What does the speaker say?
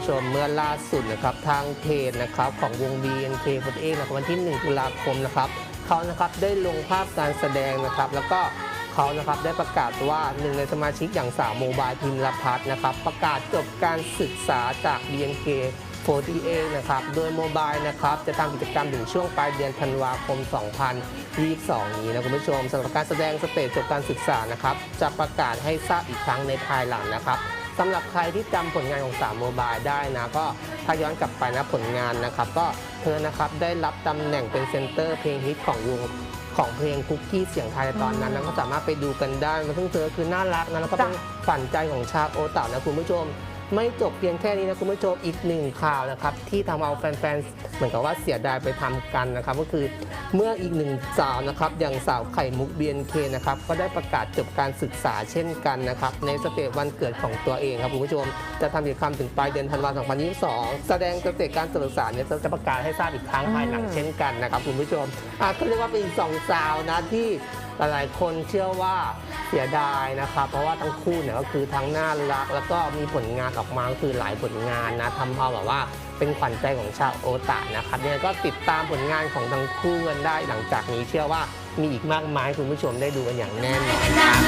ผู้ชมเมื่อล่าสุดนะครับทางเพจนะครับของวง BNK48 นะครับวันที่ 1 ตุลาคมนะครับเขานะครับได้ลงภาพการแสดงนะครับ แล้วก็เขานะครับได้ประกาศว่าหนึ่งในสมาชิกอย่างสาวโมบายพิมพัฒน์นะครับ ประกาศจบการศึกษาจาก BNK 48นะครับ โดยโมบายนะครับ จะทำกิจกรรมถึงช่วงปลายเดือนธันวาคม 2022 นี้นะคุณผู้ชมสำหรับการแสดงสเตจจบการศึกษานะครับ จะประกาศให้ทราบอีกครั้งในภายหลังนะครับ สำหรับใครที่จำผลงานของสามโมบายได้นะ ก็ถ้าย้อนกลับไปนะผลงานนะครับ ก็เธอนะครับได้รับตำแหน่งเป็นเซนเตอร์เพลงฮิตของวงของเพลงคุกกี้เสียงไทยในตอนนั้นนะก็สามารถไปดูกันได้มันซึ่งเธอคือน่ารักนะแล้วก็เป็นฝันใจของชาวโอตานะคุณผู้ชม ไม่จบเพียงแค่นี้นะคุณผู้ชมอีกหนึ่งข่าวนะครับ ที่ทำเอาแฟนๆ เหมือนกับว่าเสียดายไปทำกันนะครับ ก็คือเมื่ออีกหนึ่งสาวนะครับอย่างสาวไข่มุก BNK นเคนะครับก็ได้ประกาศจบการศึกษาเช่นกันนะครับในสเตจวันเกิดของตัวเองครับคุณผู้ชม จะทำกิจกรรมถึงปลายเดือนธันวาคม 2022 แสดงสเตจการศึกษาเนี่ยจะประกาศให้ทราบอีกครั้งภายหลังเช่นกันนะครับคุณผู้ชมอะก็เรียกว่าเป็นอีกสองสาวนะที่ หลายๆคนเชื่อว่าเสียดายนะครับ เพราะว่าทั้งคู่เนี่ยก็คือทั้งน่ารัก แล้วก็มีผลงานออกมาก็คือหลายผลงานนะทำเอาแบบว่าเป็นขวัญใจของชาวโอตานะครับเนี่ยก็ติดตามผลงานของทั้งคู่กันได้หลังจากนี้เชื่อว่ามีอีกมากมายคุณผู้ชมได้ดูกันอย่างแน่นอน